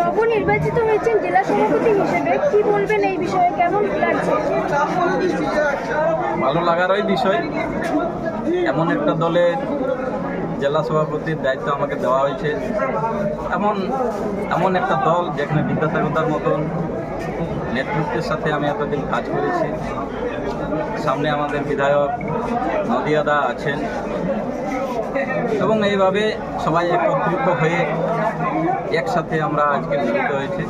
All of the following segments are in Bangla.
নবনির্বাচিত হয়েছেন জেলা সভাপতি হিসেবে কি বলবেন এই বিষয়ে? কেমন লাগছে? ভালো লাগারই বিষয়। এমন একটা দলের জেলা সভাপতির দায়িত্ব আমাকে দেওয়া হয়েছে। এমন এমন একটা দল যেখানে বিদ্যাসাগরদার মতন নেতৃত্বের সাথে আমি এতদিন কাজ করেছি। সামনে আমাদের বিধায়ক নদিয়াদা আছেন। এবং এইভাবে সবাই একত্রিত হয়ে একসাথে আমরা আজকে মিলিত হয়েছি।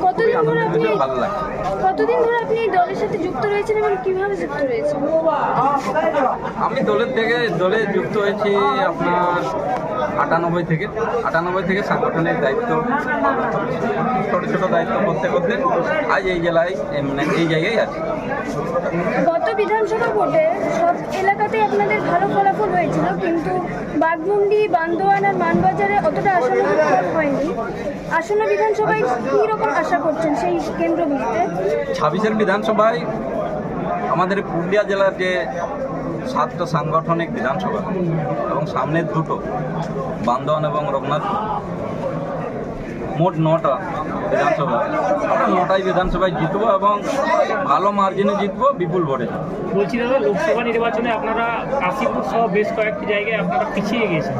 খুবই আনন্দ হয়েছে, ভালো লাগছে। কতদিন ধরে আপনি এই দলের সাথে যুক্ত রয়েছেন এবং কীভাবে যুক্ত রয়েছেন? আমি দলের থেকে দলে যুক্ত হয়েছি আপনার আটানব্বই থেকে আটানব্বই থেকে সাংগঠনিক দায়িত্ব ছোট ছোট দায়িত্ব করতে করতে আজ এই জেলায় মানে এই জায়গায় আছি। গত বিধানসভা ভোটে সব এলাকাতেই আপনাদের ভালো ফলাফল হয়েছিল কিন্তু বাগমুন্ডি বান্দোয়ান আর মানবাজারে অতটা আসন্ন হয়নি। আসন্ন বিধানসভায় কী রকম আশা করছেন সেই কেন্দ্রগুলিতে? ছাব্বিশের বিধানসভায় আমাদের পুরুলিয়া জেলার যে সাতটা সাংগঠনিক বিধানসভা এবং সামনের দুটো বান্দোয়ান এবং রঘুনাথ। মোট নটা বিধানসভা। আমরা নটাই বিধানসভায় জিতবো এবং ভালো মার্জিনে জিতবো বিপুল ভোটে। বলছি দাদা লোকসভা নির্বাচনে আপনারা কাশীপুর সহ বেশ কয়েকটি জায়গায় আপনারা পিছিয়ে গেছেন।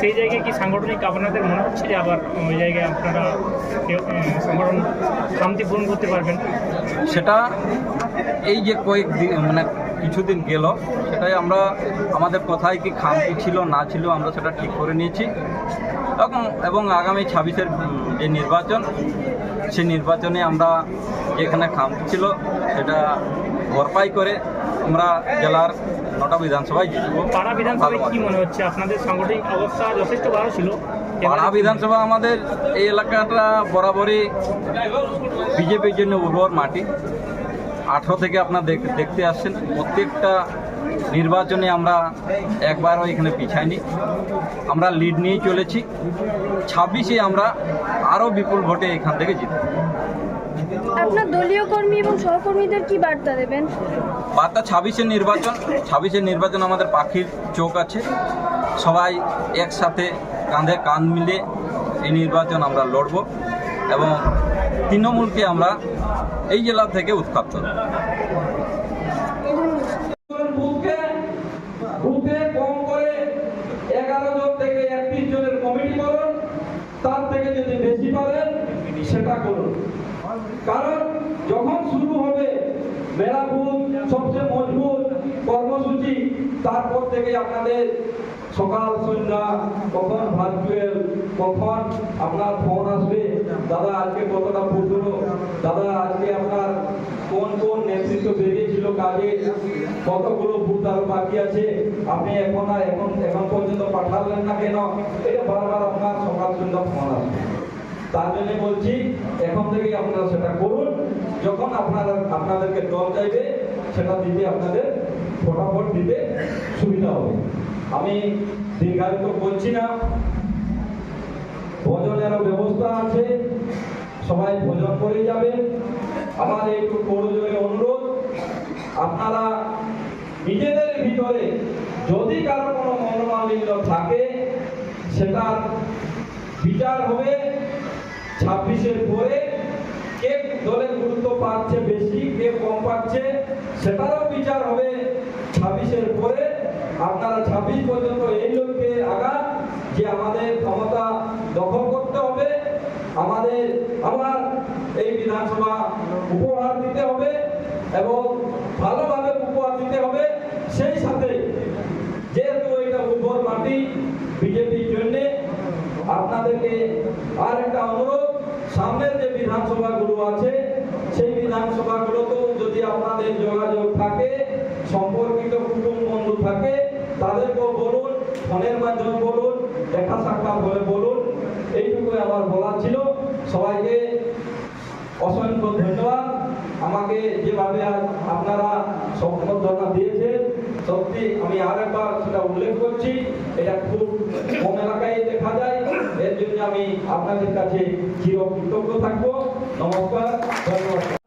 সেই জায়গায় কি সাংগঠনিক আপনাদের মনে হচ্ছে যে আবার ওই জায়গায় আপনারা সংগঠন খামতি পূরণ করতে পারবেন? সেটা এই যে কয়েক দিন মানে কিছুদিন গেল সেটাই আমরা আমাদের কোথায় কি খামতি ছিল না ছিল আমরা সেটা ঠিক করে নিয়েছি। এবং এবং আগামী ছাব্বিশের যে নির্বাচন সেই নির্বাচনে আমরা যেখানে খামতি ছিল সেটা ভরপাই করে আমরা জেলার নটা বিধানসভায় জিতবো। পাড়া বিধানসভায় কি মনে হচ্ছে? আপনাদের সাংগঠনিক অবস্থা যথেষ্ট ভালো ছিল। পাড়া বিধানসভা আমাদের এই এলাকাটা বরাবরই বিজেপির জন্য উর্বর মাটি। আঠারো থেকে আপনার দেখতে আসছেন প্রত্যেকটা নির্বাচনে আমরা একবারও এখানে পিছাইনি। আমরা লিড নিয়েই চলেছি। ছাব্বিশে আমরা আরও বিপুল ভোটে এখান থেকে জিতব। আপনার দলীয় কর্মী এবং সহকর্মীদের কি বার্তা দেবেন? বার্তা ছাব্বিশের নির্বাচন ছাব্বিশের নির্বাচন আমাদের পাখির চোখ আছে। সবাই একসাথে কাঁধে কাঁধ মিলে এই নির্বাচন আমরা লড়ব এবং তৃণমূলকে আমরা এই জেলা থেকে উৎখাত। তার থেকে যদি বেশি সেটা করুন। কারণ যখন শুরু হবে সবচেয়ে মজবুত কর্মসূচি, তারপর থেকে সকাল, সন্ধ্যা, কখন ভার্চুয়াল কখন আপনার ফোন আসবে? দাদা, আজকে কতটা হলো? দাদা, আজকে আপনার কোন কোন নেতৃত্ব বেরিয়েছিল কাজে? কতগুলো আরও বাকি আছে? আপনি এখন আর এখন এখন পর্যন্ত পাঠালেন না কেন? এটা বারবার আপনার সকাল সন্ধ্যা ফোন আসবে। তার জন্য বলছি, এখন থেকেই আপনারা সেটা করুন। যখন আপনারা, আপনাদেরকে দল চাইবে, সেটা দিতে আপনাদের ফটাফট দিতে সুবিধা হবে। আমি দীর্ঘায়িত বলছি না। ভোজনেরও ব্যবস্থা আছে। সবাই ভোজন করে যাবে। আমার একটু করজোরে অনুরোধ, আপনারা নিজেদের ভিতরে যদি কারও কোনো মনোমালিন্য থাকে সেটার বিচার হবে। ছাব্বিশের পরে কে দলের গুরুত্ব পাচ্ছে বেশি, কে কম পাচ্ছে, সেটারও বিচার হবে। ছাব্বিশের পরে আপনারা ছাব্বিশ পর্যন্ত এই লক্ষ্যে আগান। যে আমাদের ক্ষমতা দখল করতে হবে, আমাদের আবার এই বিধানসভা উপহার দিতে হবে এবং ভালোভাবে উপহার দিতে হবে। সেই সাথে যেহেতু এটা উর্বর মাটি বিজেপির জন্যে, আপনাদেরকে আর একটা অনুরোধ, সামনের যে বিধানসভাগুলো আছে, সেই বিধানসভাগুলোতেও যদি আপনাদের যোগাযোগ থাকে, সম্পর্কিত কুটুম বন্ধু থাকে, তাদেরকেও বলুন, ফোনের মাধ্যমে দেখা সাক্ষাৎ হলে বলুন। এইটুকু আমার বলার ছিল। সবাইকে অসংখ্য ধন্যবাদ। আমাকে যেভাবে আপনারা সম্বর্ধনা দিয়েছেন, সত্যি আমি আর একবার সেটা উল্লেখ করছি। এটা খুব কম এলাকায় দেখা যায়। এর জন্য আমি আপনাদের কাছে চির কৃতজ্ঞ থাকব। নমস্কার, ধন্যবাদ।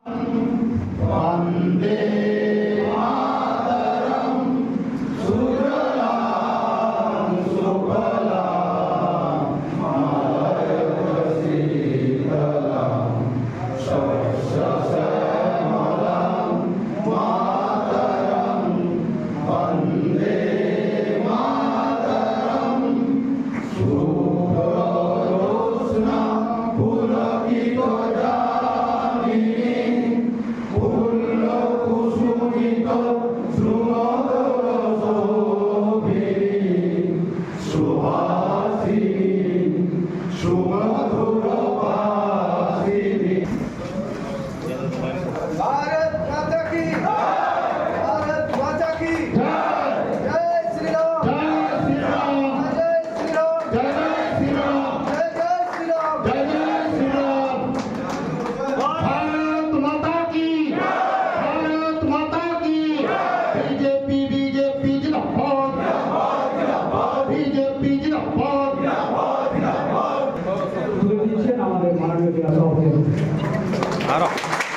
અમારે માનવીય અભાવ છે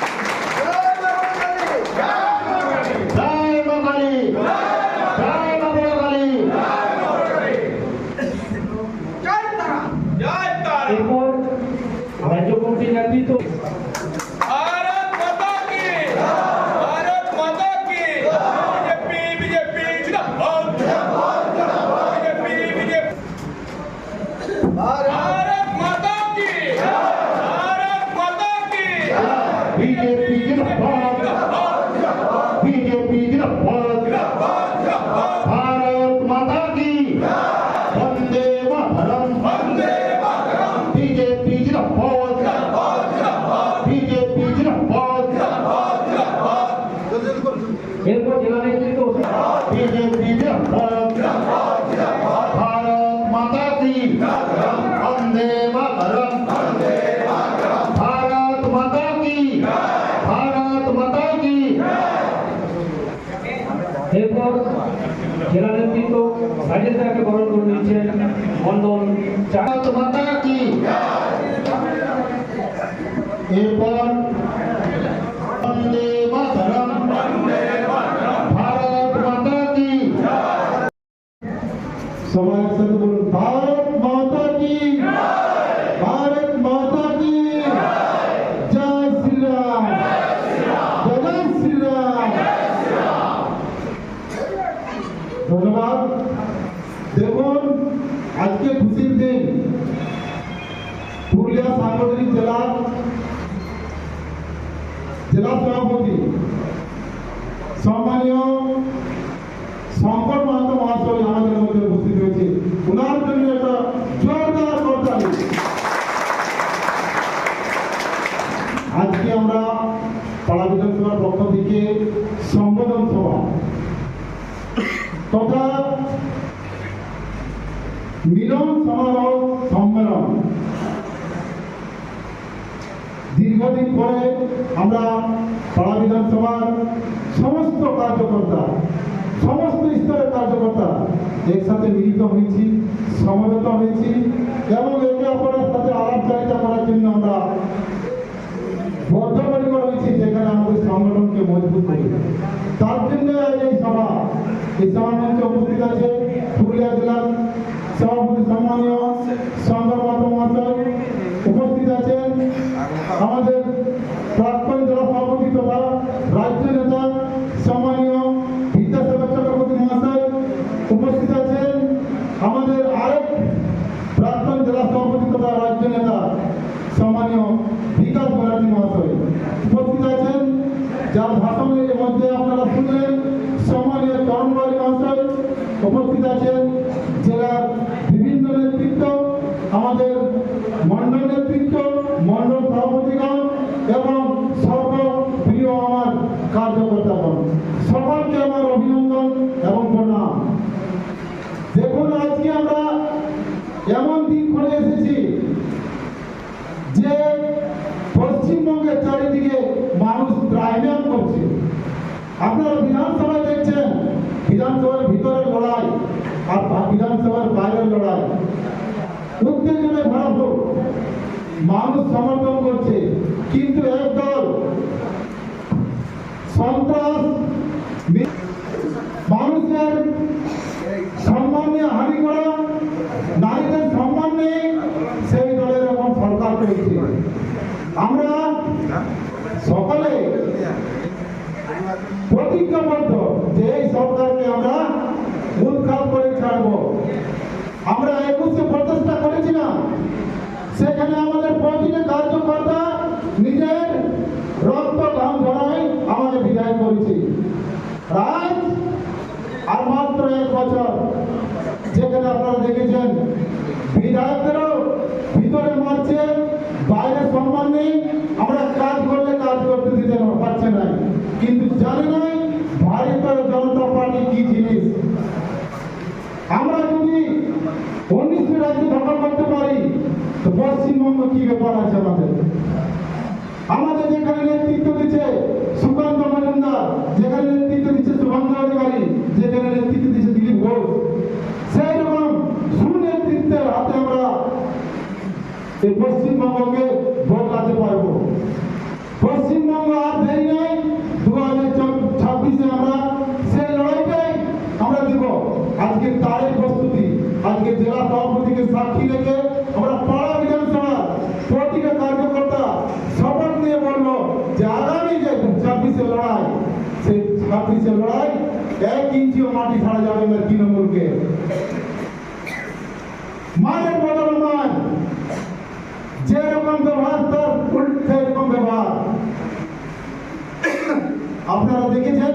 এরপর জেলা নেতৃত্ব সাজেদ দাকে বরণ করে নিয়েছেন মন্ডল এরপর সবাই একসাথে বলুন ভারত থেকে সম্বোধন সভা তথা মিলন সমারোহ সম্মেলন। দীর্ঘদিন পরে আমরা পাড়া বিধানসভার সমস্ত কার্যকর্তা, সমস্ত স্তরের কার্যকর্তা একসাথে মিলিত হয়েছি, সমবেত হয়েছি এবং একে অপরের সাথে আলাপচারিতা করার জন্য আমরা বদ্ধ সংগঠনকে মজবুত করি তার জন্য আজ এই সভা এই সভা মঞ্চে উপস্থিত আছে পুরুলিয়া জেলার সভাপতি সম্মানীয় সংবাদ মহাশয়। উপস্থিত আছেন আমাদের উপস্থিত আছেন জেলার বিভিন্ন নেতৃত্ব আমাদের বিধানসভার বাইরের লড়াই। উত্তেজনায় ভরাপুর মানুষ সমর্থন করছে, কিন্তু এক দল সন্ত্রাস মানুষের সম্মান নিয়ে হানি করা, নারীদের সম্মান নেই সেই দলের এখন সরকার পেয়েছে। আমরা সকলে প্রতিজ্ঞাবদ্ধ। সেখানে আমাদের প্রতিটা কার্যকর্তা নিজের রক্ত দাম ধরায় আমাকে বিদায় করেছি। রাজ আর মাত্র এক বছর। যেখানে আপনারা দেখেছেন, বিধায়কদেরও ভিতরে মারছে, বাইরে সম্মান নেই। আমরা কাজ করলে কাজ করতে দিতে পারছে না। কিন্তু জানি নাই ভারতীয় জনতা পার্টি কি জিনিস। আমরা যদি উনিশটি রাজ্যে দখল করতে পারি তো পশ্চিমবঙ্গ কি ব্যাপার আছে আমাদের? আমাদের যেখানে নেতৃত্ব দিচ্ছে সুকান্ত মজুমদার, যেখানে নেতৃত্ব দিচ্ছে শুভঙ্কর অধিকারী, যেখানে নেতৃত্ব দিচ্ছে দিলীপ ঘোষ সেই রকম সুনেতৃত্বের হাতে আমরা এই পশ্চিমবঙ্গকে মানের বদল নয় যেরকম ব্যবহার, তার সেরকম ব্যবহার। আপনারা দেখেছেন?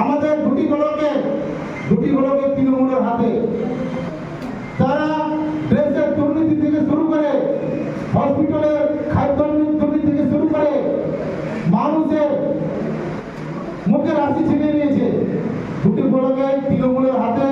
আমাদের দুটি ব্লকে দুটি ব্লকে তৃণমূলের হাতে। তারা ড্রেসের দুর্নীতি থেকে শুরু করে, হসপিটালের খাদ্য দুর্নীতি থেকে শুরু করে, মানুষের মুখে হাসি ছিনিয়ে নিয়েছে। দুটি ব্লকে তৃণমূলের হাতে